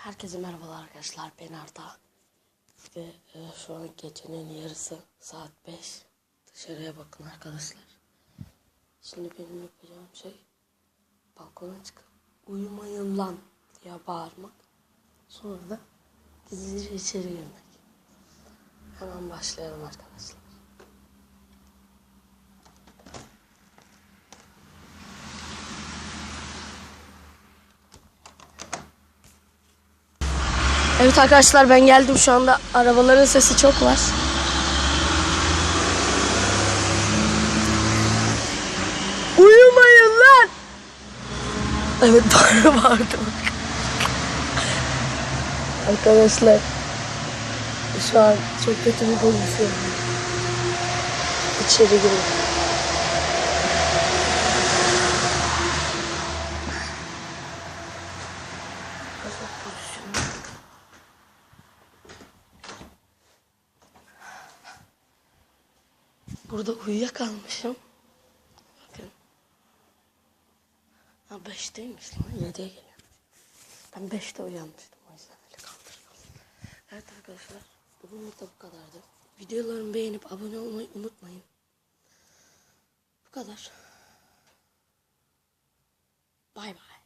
Herkese merhabalar arkadaşlar. Ben Arda. Ve e, şu an gecenin yarısı saat 5 dışarıya bakın arkadaşlar. Şimdi benim yapacağım şey balkona çıkıp uyumayın lan diye bağırmak. Sonra da gizlice içeri girmek. Hemen başlayalım arkadaşlar Evet arkadaşlar ben geldim şu anda arabaların sesi çok var. Uyumayın lan. Evet doğru bağırdım. Arkadaşlar şu an çok kötü bir pozisyon. İçeri girin. Pozisyonu. Burada uyuyakalmışım. Bakın. Ha 5'teymiş lan 7'ye geliyor. Ben 5'te uyanmıştım o yüzden öyle kaldım. Evet arkadaşlar bugünlük de bu kadardı. Videolarımı beğenip abone olmayı unutmayın. Bu kadar. Bay bay.